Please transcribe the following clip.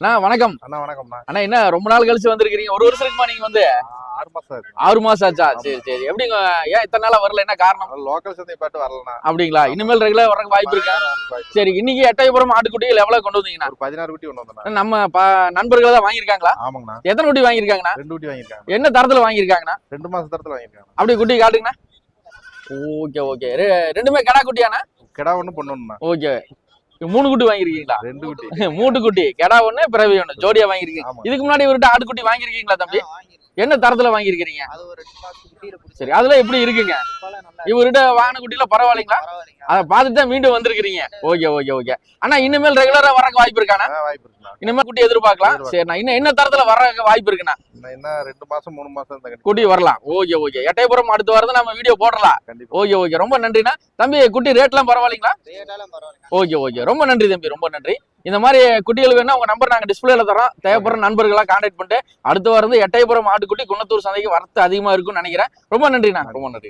அண்ணா வணக்கம். அண்ணா வணக்கம்ண்ணா. அண்ணா என்ன ரொம்ப நாள் கழிச்சு வந்திருக்கீங்க ஒரு வருஷம் இருக்குமா நீங்க வந்து? ஆறு மாசம் ஆறு மாசம் ஆச்சா? சரி சரி. எப்படிங்க ஏன் இத்தனை நாளா வரல? என்ன காரணம்? லோக்கல் சந்தை பாட்டு வரலண்ணா. அப்படிங்களா? இனிமேல் ரெகுலர் வரக்கு வாய்ப்பு இருக்கா? சரி இன்னைக்கு எட்டயபுரம் ஆட்டுக்குட்டிகள் எவ்வளவு கொண்டு வந்தீங்கண்ணா. ஒரு பதினாறு குட்டி ஒன்று வந்தண்ணா. நம்ம நண்பர்கள் தான் வாங்கியிருக்காங்களா? ஆமாங்கண்ணா. எத்தனை குட்டி வாங்கியிருக்காங்கண்ணா? ரெண்டு குட்டி வாங்கியிருக்காங்க என்ன தரத்துல வாங்கியிருக்காங்கண்ணா? ரெண்டு மாச தரத்துல வாங்கியிருக்காங்க அப்படி குட்டி காட்டுங்கண்ணா. Okay okay. ரெண்டுமே கடா குட்டியாண்ணா? கிடா ஒன்று பொண்ணு ஓகே. மூணு குட்டி வாங்கியிருக்கீங்களா? ரெண்டு குட்டி. மூட்டு குட்டி. கெடா ஒண்ணு பிறவி ஒண்ணு. ஜோடியா வாங்கியிருக்கீங்க. ஆமா. இதுக்கு முன்னாடி இவர்கிட்ட ஆட்டுக்குட்டி வாங்கியிருக்கீங்களா தம்பி? என்ன தரத்துல பிடிச்சி சரி அதுல எப்படி இருக்குங்க? இவர்கிட்ட வாங்கின குட்டியில பரவாயில்லைங்களா? பரவாயில்லைங்க. அதை பார்த்துட்டு தான் மீண்டும் வந்திருக்கிறீங்க. Okay okay okay. ஆனா இனிமேல் ரெகுலரா வரக்கு வாய்ப்பு இருக்காண்ணா? ஆ, வாய்ப்பு இனிமேல் குட்டி எதிர்பார்க்கலாம். எதிர்பார்க்கலாம். சரி நான் இன்னும் என்ன தரத்துல வர வாய்ப்பு இருக்குண்ணா? இன்னும் என்ன ரெண்டு மாசம் மூணு மாசம் கட்டி வரலாம். Okay okay. எட்டயபுரம் அடுத்த வாரம் நம்ம வீடியோ போடலாம். கண்டிப்பா. Okay okay. ரொம்ப நன்றிண்ணா. தம்பி குட்டி ரேட்லாம் பரவாயில்லைங்களா? ரேட்டாலும் பரவாயில்லைங்க. Okay okay. ரொம்ப நன்றி தம்பி. ரொம்ப நன்றி. இந்த மாதிரி குட்டிகள் வேணா உங்க நம்பர் நாங்க டிஸ்பிளேல தரோம் தேவைப்படுற நண்பர்களா கான்டாக்ட் பண்ணிட்டு அடுத்த வாரம் வந்து எட்டயபுரம் ஆட்டுக்குட்டி குன்னத்தூர் சந்தைக்கு வரத்து அதிகமா இருக்கும்னு நினைக்கிறேன். ரொம்ப நன்றிண்ணா. ரொம்ப நன்றி.